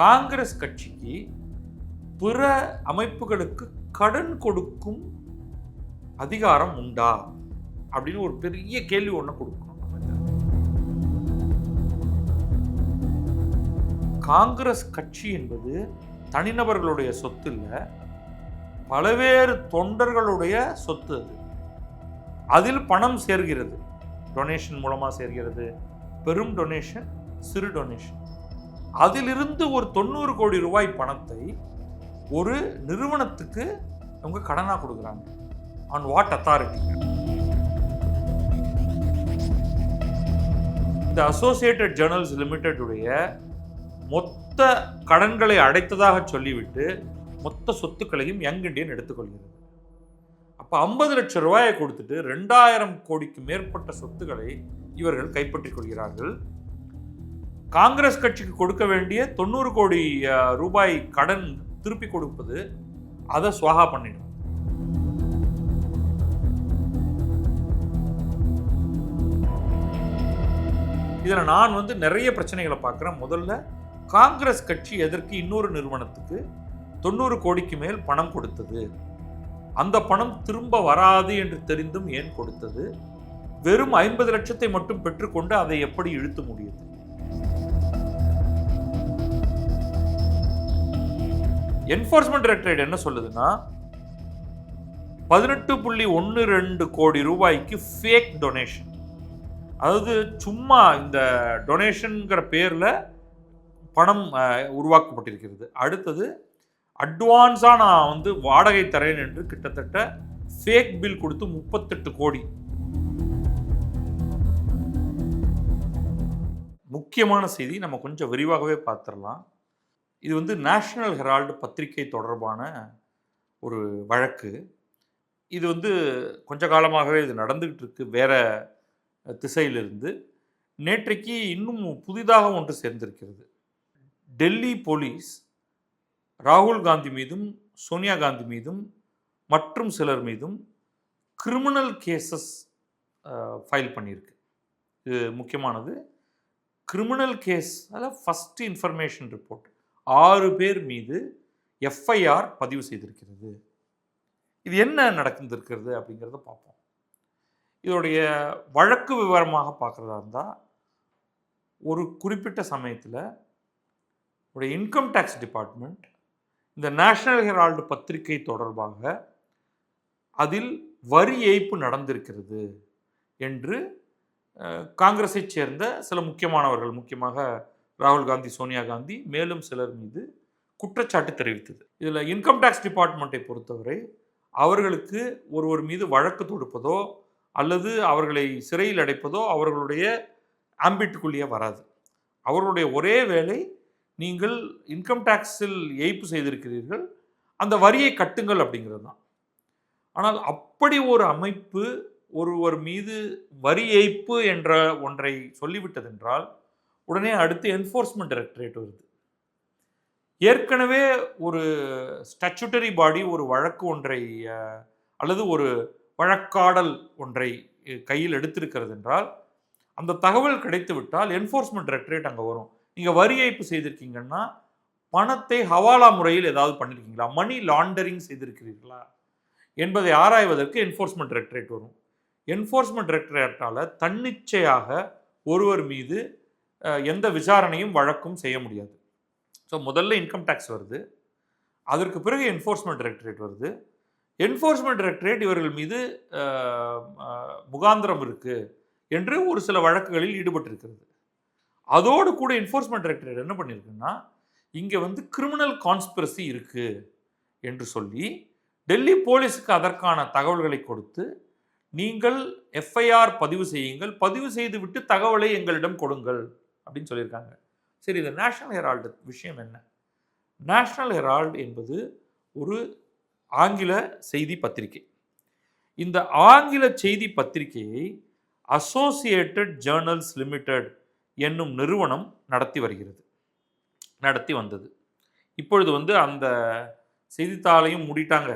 காங்கிரஸ் கட்சிக்கு பிற அமைப்புகளுக்கு கடன் கொடுக்கும் அதிகாரம் உண்டா? அப்படின்னு ஒரு பெரிய கேள்வி ஒன்று கொடுக்கணும். காங்கிரஸ் கட்சி என்பது தனிநபர்களுடைய சொத்து இல்லை பலவேறு தொண்டர்களுடைய சொத்து அது. அதில் பணம் சேர்கிறது. டொனேஷன் மூலமாக சேர்கிறது. பெரும் டொனேஷன் சிறு டொனேஷன். அதிலிருந்து ஒரு தொண்ணூறு கோடி ரூபாய் பணத்தை ஒரு நிறுவனத்துக்கு அவங்க கடனாக கொடுக்குறாங்க. ஆன் வாட் அத்தாரிட்டி இந்த அசோசியேட்டட் ஜேர்னல்ஸ் லிமிடெடுடைய மொத்த கடன்களை அடைத்ததாக சொல்லிவிட்டு மொத்த சொத்துக்களையும் யங் இண்டியன் எடுத்துக்கொள்கிறது. அப்போ ஐம்பது லட்சம் ரூபாயை கொடுத்துட்டு ரெண்டாயிரம் கோடிக்கு மேற்பட்ட சொத்துக்களை இவர்கள் கைப்பற்றிக் கொள்கிறார்கள். காங்கிரஸ் கட்சிக்கு கொடுக்க வேண்டிய தொண்ணூறு கோடி ரூபாய் கடன் திருப்பி கொடுப்பது அதை சுவாகா பண்ணிடும். இதில் நான் வந்து நிறைய பிரச்சனைகளை பார்க்குறேன். முதல்ல காங்கிரஸ் கட்சி எதற்கு இன்னொரு நிறுவனத்துக்கு தொண்ணூறு கோடிக்கு மேல் பணம் கொடுத்தது? அந்த பணம் திரும்ப வராது என்று தெரிந்தும் ஏன் கொடுத்தது? வெறும் ஐம்பது லட்சத்தை மட்டும் பெற்றுக்கொண்டு அதை எப்படி இழுத்து முடியுது? என்ஃபோர்ஸ்மெண்ட் டைரக்டரேட் என்ன சொல்லுதுன்னா பதினெட்டு புள்ளி ஒன்று ரெண்டு கோடி ரூபாய்க்கு ஃபேக் டொனேஷன் அதாவது சும்மா இந்த டொனேஷனுங்கிற பேரில் பணம் உருவாக்கப்பட்டிருக்கிறது. அடுத்தது அட்வான்ஸாக நான் வந்து வாடகை தரேன் என்று கிட்டத்தட்ட ஃபேக் பில் கொடுத்து முப்பத்தெட்டு கோடி. முக்கியமான செய்தி நம்ம கொஞ்சம் விரிவாகவே பார்த்துடலாம். இது வந்து நேஷனல் ஹெரால்டு பத்திரிகை தொடர்பான ஒரு வழக்கு. இது வந்து கொஞ்ச காலமாகவே இது நடந்துக்கிட்டு இருக்கு வேற திசையிலிருந்து. நேற்றைக்கு இன்னும் புதிதாக ஒன்று சேர்ந்திருக்கிறது. டெல்லி போலீஸ் ராகுல் காந்தி மீதும் சோனியா காந்தி மீதும் மற்றும் சிலர் மீதும் கிரிமினல் கேசஸ் ஃபைல் பண்ணியிருக்கு. இது முக்கியமானது. கிரிமினல் கேஸ் அதில் ஃபஸ்ட்டு இன்ஃபர்மேஷன் ரிப்போர்ட் ஆறு பேர் மீது எஃப்ஐஆர் பதிவு செய்திருக்கிறது. இது என்ன நடந்திருக்கிறது அப்படிங்கிறத பார்ப்போம். இதோடைய வழக்கு விவரமாக பார்க்குறதா இருந்தால் ஒரு குறிப்பிட்ட சமயத்தில் உடைய இன்கம் டேக்ஸ் டிபார்ட்மெண்ட் இந்த நேஷனல் ஹெரால்டு பத்திரிகை தொடர்பாக அதில் வரி ஏய்ப்பு நடந்திருக்கிறது என்று காங்கிரஸை காங்கிரஸைச் சேர்ந்த சில முக்கியமானவர்கள் முக்கியமாக ராகுல் காந்தி சோனியா காந்தி மேலும் சிலர் மீது குற்றச்சாட்டு தெரிவித்தது. இதில் இன்கம் டேக்ஸ் டிபார்ட்மெண்ட்டை பொறுத்தவரை அவர்களுக்கு ஒருவர் மீது வழக்கு தொடுப்பதோ அல்லது அவர்களை சிறையில் அடைப்பதோ அவர்களுடைய ஆம்பிட்டுக்குள்ளேயே வராது. அவர்களுடைய ஒரே வேலை நீங்கள் இன்கம் டேக்ஸில் ஏய்ப்பு செய்திருக்கிறீர்கள் அந்த வரியை கட்டுங்கள் அப்படிங்கிறது தான். ஆனால் அப்படி ஒரு அமைப்பு ஒருவர் மீது வரி ஏய்ப்பு என்ற ஒன்றை சொல்லிவிட்டதென்றால் உடனே அடுத்து என்ஃபோர்ஸ்மெண்ட் டைரக்டரேட் வருது. ஏற்கனவே ஒரு ஸ்டாச்சுட்டரி பாடி ஒரு வழக்கு ஒன்றை அல்லது ஒரு வழக்காடல் ஒன்றை கையில் எடுத்திருக்கிறது என்றால் அந்த தகவல் கிடைத்து விட்டால் என்ஃபோர்ஸ்மெண்ட் டைரக்டரேட் அங்கே வரும். நீங்கள் வரி ஏய்ப்பு செய்திருக்கீங்கன்னா பணத்தை ஹவாலா முறையில் ஏதாவது பண்ணியிருக்கீங்களா மணி லாண்டரிங் செய்திருக்கிறீர்களா? என்பதை ஆராய்வதற்கு என்ஃபோர்ஸ்மெண்ட் டைரக்டரேட் வரும். என்ஃபோர்ஸ்மெண்ட் டைரக்டரேட்டால் தன்னிச்சையாக ஒருவர் மீது எந்த விசாரணையும் வழக்கும் செய்ய முடியாது. ஸோ முதல்ல இன்கம் டேக்ஸ் வருது. அதற்கு பிறகு என்ஃபோர்ஸ்மெண்ட் டைரக்டரேட் வருது. என்ஃபோர்ஸ்மெண்ட் டைரக்டரேட் இவர்கள் மீது முகாந்திரம் இருக்குது என்று ஒரு சில வழக்குகளில் ஈடுபட்டிருக்கிறது. அதோடு கூட என்ஃபோர்ஸ்மெண்ட் டைரக்டரேட் என்ன பண்ணியிருக்குன்னா இங்கே வந்து கிரிமினல் கான்ஸ்பிரசி இருக்குது என்று சொல்லி டெல்லி போலீஸுக்கு அதற்கான தகவல்களை கொடுத்து நீங்கள் எஃப்ஐஆர் பதிவு செய்யுங்கள். பதிவு செய்துவிட்டு தகவலை எங்களிடம் கொடுங்கள். அப்படின்னு சொல்லியிருக்காங்க. சரி இது நேஷ்னல் ஹெரால்டு விஷயம் என்ன? நேஷ்னல் ஹெரால்டு என்பது ஒரு ஆங்கில செய்தி பத்திரிகை. இந்த ஆங்கில செய்தி பத்திரிகையை அசோசியேட்டட் ஜேர்னல்ஸ் லிமிடெட் என்னும் நிறுவனம் நடத்தி வருகிறது. நடத்தி வந்தது. இப்பொழுது வந்து அந்த செய்தித்தாளையும் மூடிட்டாங்க.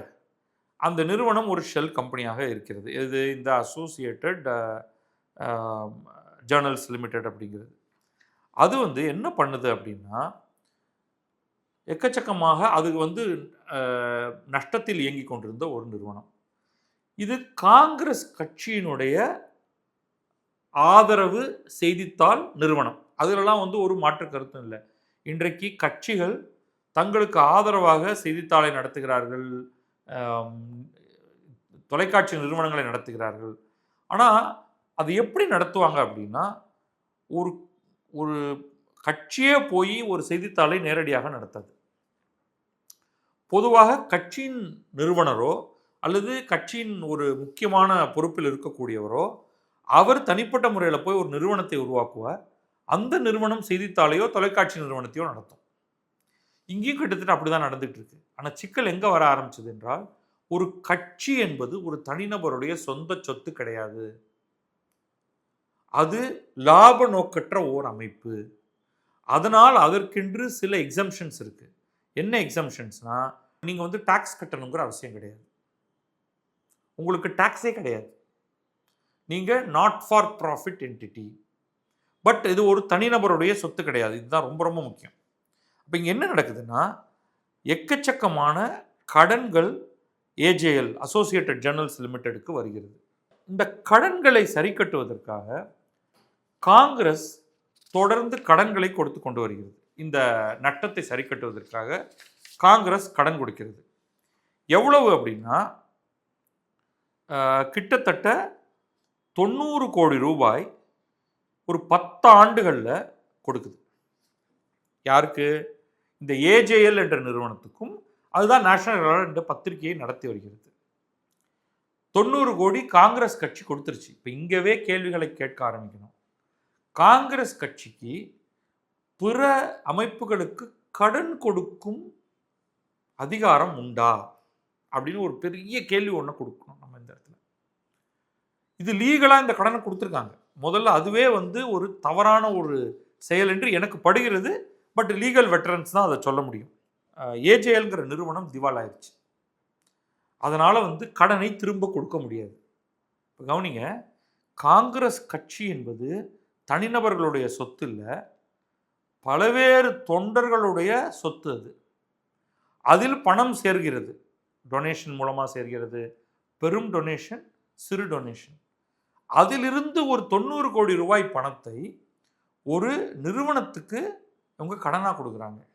அந்த நிறுவனம் ஒரு ஷெல் கம்பெனியாக இருக்கிறது. இது இந்த அசோசியேட்டட் ஜேர்னல்ஸ் லிமிடெட் அப்படிங்கிறது. அது வந்து என்ன பண்ணுது அப்படின்னா எக்கச்சக்கமாக அது வந்து நஷ்டத்தில் இயங்கிக் கொண்டிருந்த ஒரு நிறுவனம். இது காங்கிரஸ் கட்சியினுடைய ஆதரவு செய்தித்தாள் நிறுவனம். அதிலெல்லாம் வந்து ஒரு மாற்று கருத்தும் இல்லை. இன்றைக்கு கட்சிகள் தங்களுக்கு ஆதரவாக செய்தித்தாளை நடத்துகிறார்கள் தொலைக்காட்சி நிறுவனங்களை நடத்துகிறார்கள். ஆனால் அது எப்படி நடத்துவாங்க அப்படின்னா ஒரு ஒரு கட்சியே போய் ஒரு செய்தித்தாளை நேரடியாக நடத்தாது. பொதுவாக கட்சியின் நிறுவனரோ அல்லது கட்சியின் ஒரு முக்கியமான பொறுப்பில் இருக்கக்கூடியவரோ அவர் தனிப்பட்ட முறையில் போய் ஒரு நிறுவனத்தை உருவாக்குவார். அந்த நிறுவனம் செய்தித்தாளையோ தொலைக்காட்சி நிறுவனத்தையோ நடத்தும். இங்கேயும் கிட்டத்தட்ட அப்படிதான் நடந்துகிட்டு இருக்கு. ஆனால் சிக்கல் எங்கே வர ஆரம்பிச்சது என்றால் ஒரு கட்சி என்பது ஒரு தனிநபருடைய சொந்த சொத்து கிடையாது. அது லாப நோக்கற்ற ஓர் அமைப்பு. அதனால் அதற்கென்று சில எக்ஸம்ஷன்ஸ் இருக்குது என்ன எக்ஸம்ஷன்ஸ்னால் நீங்கள் வந்து டேக்ஸ் கட்டணுங்கிற அவசியம் கிடையாது. உங்களுக்கு டேக்ஸே கிடையாது. நீங்கள் not for profit entity but இது ஒரு தனிநபருடைய சொத்து கிடையாது. இதுதான் ரொம்ப ரொம்ப முக்கியம். அப்போ இங்கே என்ன நடக்குதுன்னா எக்கச்சக்கமான கடன்கள் ஏஜேஎல் அசோசியேட்டட் ஜேர்னல்ஸ் லிமிட்டெடுக்கு வருகிறது. இந்த கடன்களை சரி கட்டுவதற்காக காங்கிரஸ் தொடர்ந்து கடன்களை கொடுத்து கொண்டு வருகிறது. இந்த நட்டத்தை சரி கட்டுவதற்காக காங்கிரஸ் கடன் கொடுக்கிறது. எவ்வளவு அப்படின்னா கிட்டத்தட்ட தொண்ணூறு கோடி ரூபாய் ஒரு பத்து ஆண்டுகளில் கொடுக்குது. யாருக்கு? இந்த ஏஜேஎல் என்ற நிறுவனத்துக்கும் அதுதான் நேஷனல் ஹெரால்டு என்ற பத்திரிகையை நடத்தி வருகிறது. தொண்ணூறு கோடி காங்கிரஸ் கட்சி கொடுத்துருச்சு. இப்போ இங்கவே கேள்விகளை கேட்க ஆரம்பிக்கணும். காங்கிரஸ் கட்சிக்கு பிற அமைப்புகளுக்கு கடன் கொடுக்கும் அதிகாரம் உண்டா? அப்படின்னு ஒரு பெரிய கேள்வி ஒன்று கொடுக்கணும் நம்ம இந்த இடத்துல. இது லீகலாக இந்த கடனை கொடுத்துருக்காங்க. முதல்ல அதுவே வந்து ஒரு தவறான ஒரு செயல் என்று எனக்கு படுகிறது. பட் லீகல் வெட்டரன்ஸ் தான் அதை சொல்ல முடியும். ஏஜேஎல்ங்கிற நிறுவனம் திவால் ஆயிடுச்சு அதனால் வந்து கடனை திரும்ப கொடுக்க முடியாது. இப்போ கவனிங்க காங்கிரஸ் கட்சி என்பது தனிநபர்களுடைய சொத்து இல்லை பலவேறு தொண்டர்களுடைய சொத்து அது. அதில் பணம் சேர்கிறது. டொனேஷன் மூலமாக சேர்கிறது. பெரும் டொனேஷன் சிறு டொனேஷன் அதிலிருந்து ஒரு தொண்ணூறு கோடி ரூபாய் பணத்தை ஒரு நிறுவனத்துக்கு அவங்க கடனாக கொடுக்குறாங்க.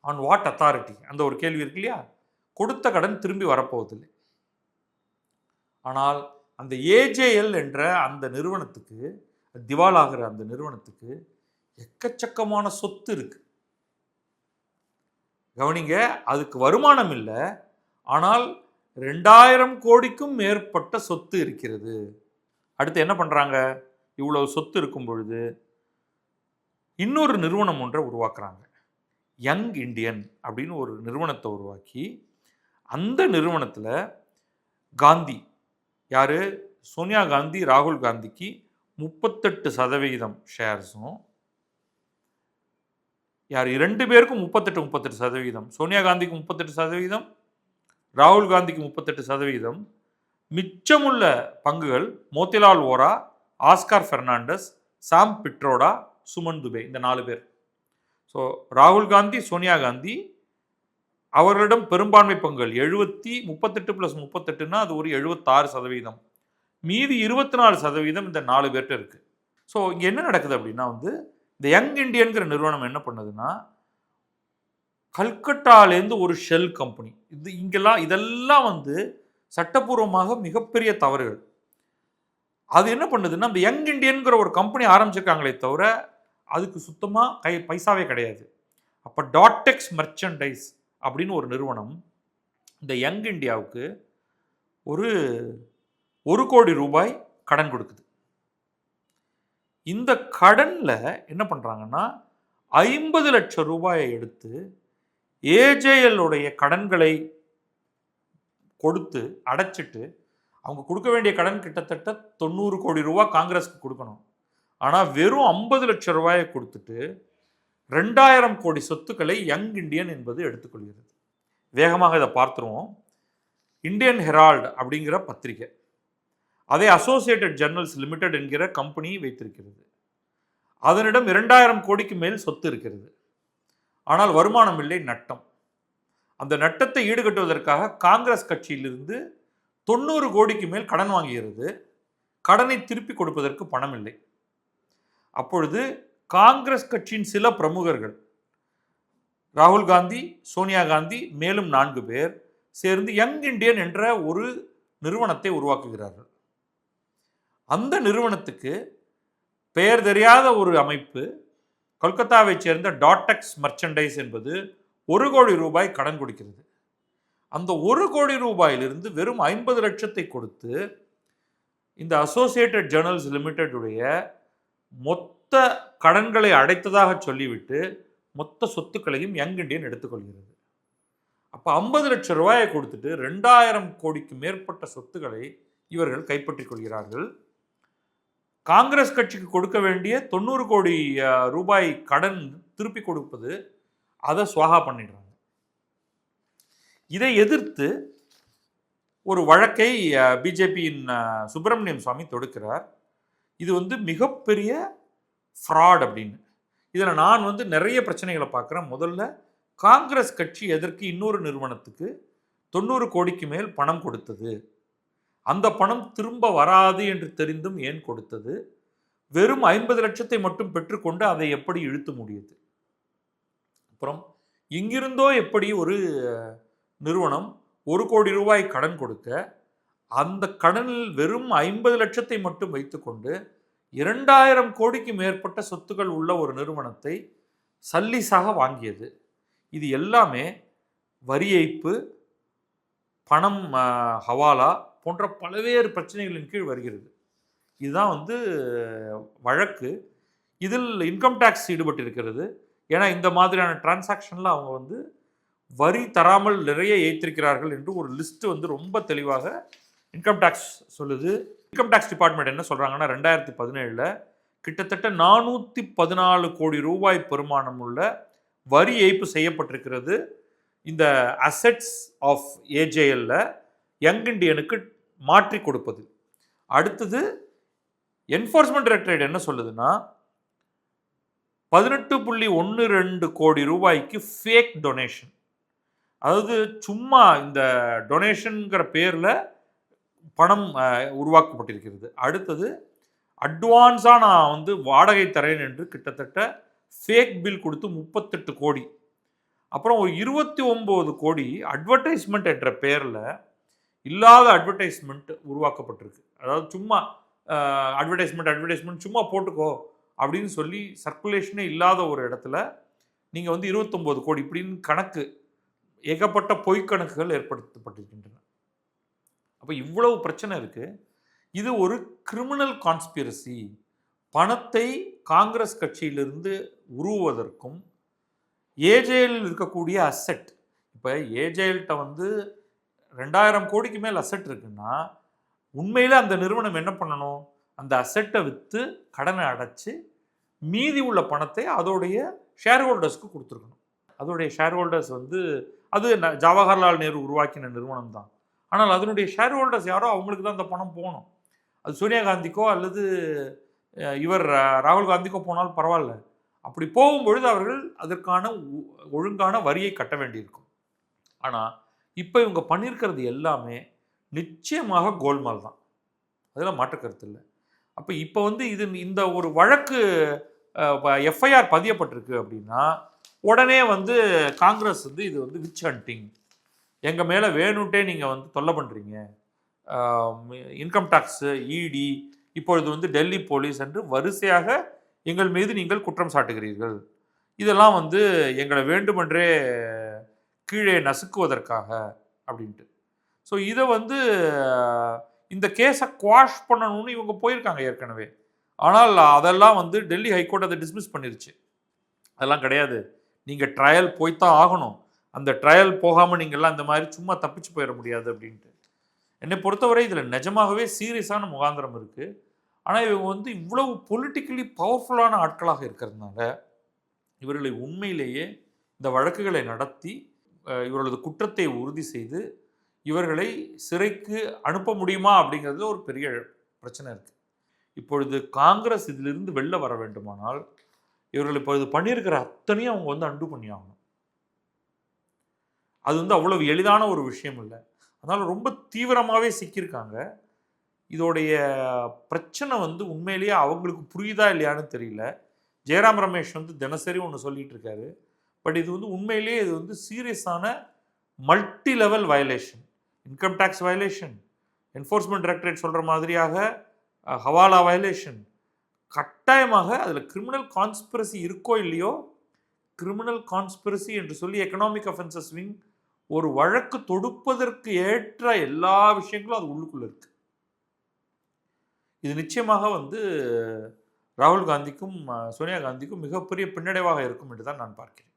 ஆன் வாட் அத்தாரிட்டி அந்த ஒரு கேள்வி இருக்கு இல்லையா? கொடுத்த கடன் திரும்பி வரப்போவதில்லை. ஆனால் அந்த ஏஜேஎல் என்ற அந்த நிறுவனத்துக்கு திவாலாகிற அந்த நிறுவனத்துக்கு எக்கச்சக்கமான சொத்து இருக்கு. கவனிங்க அதுக்கு வருமானம் இல்லை ஆனால் ரெண்டாயிரம் கோடிக்கும் மேற்பட்ட சொத்து இருக்கிறது. அடுத்து என்ன பண்ணுறாங்க இவ்வளவு சொத்து இருக்கும் பொழுது இன்னொரு நிறுவனம் ஒன்றை உருவாக்குறாங்க. யங் இந்தியன் அப்படின்னு ஒரு நிறுவனத்தை உருவாக்கி அந்த நிறுவனத்தில் காந்தி யார்? சோனியா காந்தி ராகுல் காந்திக்கு முப்பத்தெட்டு சதவிகிதம் ஷேர்ஸும் யார் இரண்டு பேருக்கும் முப்பத்தெட்டு முப்பத்தெட்டு சதவிகிதம். சோனியா காந்திக்கு முப்பத்தெட்டு சதவிகிதம் ராகுல் காந்திக்கு முப்பத்தெட்டு சதவிகிதம். மிச்சமுள்ள பங்குகள் மோத்திலால் ஓரா ஆஸ்கார் பெர்னாண்டஸ் சாம் பிட்ரோடா சுமன் துபே இந்த நாலு பேர். ஸோ ராகுல் காந்தி சோனியா காந்தி அவர்களிடம் பெரும்பான்மை பங்குகள் எழுபத்தி முப்பத்தெட்டு ப்ளஸ் முப்பத்தெட்டுன்னா அது ஒரு எழுபத்தாறு சதவீதம் மீதி இருபத்தி நாலு சதவீதம் இந்த நாலு பேர்கிட்ட இருக்கு. ஸோ இங்கே என்ன நடக்குது அப்படின்னா வந்து இந்த யங் இண்டியனுங்கிற நிறுவனம் என்ன பண்ணுதுன்னா கல்கட்டாலேருந்து ஒரு ஷெல் கம்பெனி. இது இங்கெல்லாம் இதெல்லாம் வந்து சட்டப்பூர்வமாக மிகப்பெரிய தவறுகள். அது என்ன பண்ணுதுன்னா இந்த யங் இண்டியனுங்கிற ஒரு கம்பெனி ஆரம்பிச்சிருக்காங்களே தவிர அதுக்கு சுத்தமாக கை பைசாவே கிடையாது. அப்போ டாட்டெக்ஸ் மெர்ச்சன்டைஸ் அப்படின்னு ஒரு நிறுவனம் இந்த யங் இண்டியாவுக்கு ஒரு ஒரு கோடி ரூபாய் கடன் கொடுக்குது. இந்த கடனில் என்ன பண்ணுறாங்கன்னா ஐம்பது லட்சம் ரூபாயை எடுத்து ஏஜேஎல்லுடைய கடன்களை கொடுத்து அடைச்சிட்டு அவங்க கொடுக்க வேண்டிய கடன் கிட்டத்தட்ட தொண்ணூறு கோடி ரூபா காங்கிரஸ்க்கு கொடுக்கணும். ஆனால் வெறும் ஐம்பது லட்சம் ரூபாயை கொடுத்துட்டு ரெண்டாயிரம் கோடி சொத்துக்களை யங் இண்டியன் என்பது எடுத்துக்கொள்கிறது. வேகமாக இதை பார்த்துருவோம். இந்தியன் ஹெரால்டு அப்படிங்கிற பத்திரிகை. அதை அசோசியேட்டட் ஜெர்னல்ஸ் லிமிடெட் என்கிற கம்பெனி வைத்திருக்கிறது. அதனிடம் இரண்டாயிரம் கோடிக்கு மேல் சொத்து இருக்கிறது. ஆனால் வருமானம் இல்லை நட்டம். அந்த நட்டத்தை ஈடுகட்டுவதற்காக காங்கிரஸ் கட்சியிலிருந்து தொண்ணூறு கோடிக்கு மேல் கடன் வாங்குகிறது. கடனை திருப்பி கொடுப்பதற்கு பணம் இல்லை. அப்பொழுது காங்கிரஸ் கட்சியின் சில பிரமுகர்கள் ராகுல் காந்தி சோனியா காந்தி மேலும் நான்கு பேர் சேர்ந்து யங் இண்டியன் என்ற ஒரு நிறுவனத்தை உருவாக்குகிறார்கள். அந்த நிறுவனத்துக்கு பெயர் தெரியாத ஒரு அமைப்பு கொல்கத்தாவைச் சேர்ந்த டாட்டெக்ஸ் மர்ச்சன்டைஸ் என்பது ஒரு கோடி ரூபாய் கடன் கொடுக்கிறது. அந்த ஒரு கோடி ரூபாயிலிருந்து வெறும் ஐம்பது லட்சத்தை கொடுத்து இந்த அசோசியேட்டட் ஜேர்னல்ஸ் லிமிடெடுடைய மொத்த கடன்களை அடைத்ததாக சொல்லிவிட்டு மொத்த சொத்துக்களையும் யங் இண்டியன் எடுத்துக்கொள்கிறது. அப்போ ஐம்பது லட்சம் ரூபாயை கொடுத்துட்டு ரெண்டாயிரம் கோடிக்கு மேற்பட்ட சொத்துக்களை இவர்கள் கைப்பற்றிக் கொள்கிறார்கள். காங்கிரஸ் கட்சிக்கு கொடுக்க வேண்டிய தொண்ணூறு கோடி ரூபாய் கடன் திருப்பி கொடுப்பது அதை சுவாகா பண்ணிடுறாங்க. இதை எதிர்த்து ஒரு வழக்கை பிஜேபியின் சுப்பிரமணியம் சுவாமி தொடுக்கிறார். இது வந்து மிகப்பெரிய ஃப்ராட் அப்படின்னு. இதில் நான் வந்து நிறைய பிரச்சனைகளை பார்க்குறேன். முதல்ல காங்கிரஸ் கட்சி எதற்கு இன்னொரு நிறுவனத்துக்கு தொண்ணூறு கோடிக்கு மேல் பணம் கொடுத்தது? அந்த பணம் திரும்ப வராது என்று தெரிந்தும் ஏன் கொடுத்தது? வெறும் ஐம்பது லட்சத்தை மட்டும் பெற்றுக்கொண்டு அதை எப்படி இழுத்து முடியுது? அப்புறம் இங்கிருந்தோ எப்படி ஒரு நிறுவனம் ஒரு கோடி ரூபாய் கடன் கொடுக்க அந்த கடனில் வெறும் ஐம்பது லட்சத்தை மட்டும் வைத்துக்கொண்டு இரண்டாயிரம் கோடிக்கு மேற்பட்ட சொத்துக்கள் உள்ள ஒரு நிறுவனத்தை சல்லிஸாக வாங்கியது. இது எல்லாமே வரி ஏய்ப்பு பணம் ஹவாலா போன்ற பல்வேறு பிரச்சனைகளின் கீழ் வருகிறது. இதுதான் வந்து வழக்கு. இதில் இன்கம் டேக்ஸ் ஈடுபட்டிருக்கிறது. ஏன்னா இந்த மாதிரியான டிரான்சாக்ஷனில் அவங்க வந்து வரி தராமல் நிறைய ஏற்றிருக்கிறார்கள் என்று ஒரு லிஸ்ட் வந்து ரொம்ப தெளிவாக இன்கம் டேக்ஸ் சொல்லுது. இன்கம் டேக்ஸ் டிபார்ட்மெண்ட் என்ன சொல்கிறாங்கன்னா ரெண்டாயிரத்தி பதினேழில் கிட்டத்தட்ட நானூற்றி பதினாலு கோடி ரூபாய் பெருமானம் உள்ள வரி ஏய்ப்பு செய்யப்பட்டிருக்கிறது. இந்த அசெட்ஸ் ஆஃப் ஏஜேஎல்ல யங் இண்டியனுக்கு மாற்றி கொடுப்பது. அடுத்தது என்ஃபோர்ஸ்மெண்ட் டைரக்டரேட் என்ன சொல்லுதுன்னா பதினெட்டு புள்ளி ஒன்று ரெண்டு கோடி ரூபாய்க்கு ஃபேக் டொனேஷன் அதாவது சும்மா இந்த டொனேஷனுங்கிற பேரில் பணம் உருவாக்கப்பட்டிருக்கிறது. அடுத்தது அட்வான்ஸாக நான் வந்து வாடகை தரேன் என்று கிட்டத்தட்ட ஃபேக் பில் கொடுத்து முப்பத்தெட்டு கோடி. அப்புறம் ஒரு இருபத்தி ஒம்பது கோடி அட்வர்டைஸ்மெண்ட் என்ற பேரில் இல்லாத அட்வர்டைஸ்மெண்ட் உருவாக்கப்பட்டிருக்கு. அதாவது சும்மா அட்வர்டைஸ்மெண்ட் அட்வர்டைஸ்மெண்ட் சும்மா போட்டுக்கோ அப்படின்னு சொல்லி சர்க்குலேஷனே இல்லாத ஒரு இடத்துல நீங்கள் வந்து இருபத்தொம்போது கோடி இப்படின்னு கணக்கு ஏகப்பட்ட பொய்க்கணக்குகள் ஏற்படுத்தப்பட்டிருக்கின்றன. அப்போ இவ்வளவு பிரச்சனை இருக்குது இது ஒரு கிரிமினல் கான்ஸ்பிரசி பணத்தை காங்கிரஸ் கட்சியிலிருந்து உருவுவதற்கும் ஏஜேஎல் இருக்கக்கூடிய அசெட் இப்போ ஏஜேஎல்கிட்ட வந்து ரெண்டாயிரம் கோடிக்கு மேல் அசெட் இருக்குன்னா உண்மையில் அந்த நிறுவனம் என்ன பண்ணணும்? அந்த அசெட்டை விற்று கடனை அடைச்சி மீதி உள்ள பணத்தை அதோடைய ஷேர் ஹோல்டர்ஸ்க்கு கொடுத்துருக்கணும். அதோடைய ஷேர் ஹோல்டர்ஸ் வந்து அது ஜவஹர்லால் நேரு உருவாக்கின நிறுவனம் தான் ஆனால் அதனுடைய ஷேர் ஹோல்டர்ஸ் யாரோ அவங்களுக்கு தான் அந்த பணம் போகணும். அது சோனியா காந்திக்கோ அல்லது இவர் ராகுல் காந்திக்கோ போனாலும் பரவாயில்ல. அப்படி போகும்பொழுது அவர்கள் அதற்கான ஒ- ஒழுங்கான வரியை கட்ட வேண்டியிருக்கும். ஆனால் இப்போ இவங்க பண்ணியிருக்கிறது எல்லாமே நிச்சயமாக கோல்மால் தான். அதில் மாற்று கருத்து இல்லை. அப்போ இப்போ வந்து இது இந்த ஒரு வழக்கு எஃப்ஐஆர் பதியப்பட்டிருக்கு அப்படின்னா உடனே வந்து காங்கிரஸ் வந்து இது வந்து விச் ஹண்டிங் எங்கள் மேலே வேணும்ட்டே நீங்கள் வந்து தொல்லை பண்ணுறீங்க இன்கம் டேக்ஸு இடி இப்பொழுது வந்து டெல்லி போலீஸ் என்று வரிசையாக எங்கள் மீது நீங்கள் குற்றம் சாட்டுகிறீர்கள். இதெல்லாம் வந்து எங்களை வேண்டுமென்றே கீழே நசுக்குவதற்காக அப்படின்ட்டு. ஸோ இதை வந்து இந்த கேஸை குவாஷ் பண்ணணும்னு இவங்க போயிருக்காங்க ஏற்கனவே. ஆனால் அதெல்லாம் வந்து டெல்லி ஹைகோர்ட் அதை டிஸ்மிஸ் பண்ணிருச்சு. அதெல்லாம் கிடையாது. நீங்கள் ட்ரையல் போய்த்தான் ஆகணும். அந்த ட்ரையல் போகாமல் நீங்கள்லாம் இந்த மாதிரி சும்மா தப்பிச்சு போயிட முடியாது அப்படின்ட்டு. என்னை பொறுத்தவரை இதில் நிஜமாகவே சீரியஸான முகாந்திரம் இருக்குது ஆனால் இவங்க வந்து இவ்வளவு பொலிட்டிக்கலி பவர்ஃபுல்லான ஆட்களாக இருக்கிறதுனால இவர்களை உண்மையிலேயே இந்த வழக்குகளை நடத்தி இவர்களது குற்றத்தை உறுதி செய்து இவர்களை சிறைக்கு அனுப்ப முடியுமா அப்படிங்கிறது ஒரு பெரிய பிரச்சனை இருக்குது இப்பொழுது காங்கிரஸ் இதிலிருந்து வெளில வர வேண்டுமானால் இவர்கள் இப்பொழுது பண்ணியிருக்கிற அத்தனையும் அவங்க வந்து அண்டு பண்ணி ஆகணும் அது வந்து அவ்வளவு எளிதான ஒரு விஷயம் இல்லை. அதனால் ரொம்ப தீவிரமாகவே சிக்கியிருக்காங்க. இதோடைய பிரச்சனை வந்து உண்மையிலேயே அவங்களுக்கு புரியுதா இல்லையான்னு தெரியல. ஜெயராம் ரமேஷ் வந்து தினசரி ஒன்று சொல்லிட்டு இருக்காரு. பட் இது வந்து உண்மையிலேயே இது வந்து சீரியஸான multi level violation income tax violation enforcement directorate சொல்கிற மாதிரியாக ஹவாலா வயலேஷன் கட்டாயமாக அதில் கிரிமினல் கான்ஸ்பிரசி இருக்கோ இல்லையோ கிரிமினல் கான்ஸ்பிரசி என்று சொல்லி எக்கனாமிக் அஃபென்சஸ் விங் ஒரு வழக்கு தொடுப்பதற்கு ஏற்ற எல்லா விஷயங்களும் அது உள்ளுக்குள்ளே இருக்கு. இது நிச்சயமாக வந்து ராகுல் காந்திக்கும் சோனியா காந்திக்கும் மிகப்பெரிய பின்னடைவாக இருக்கும் என்று தான் நான் பார்க்கிறேன்.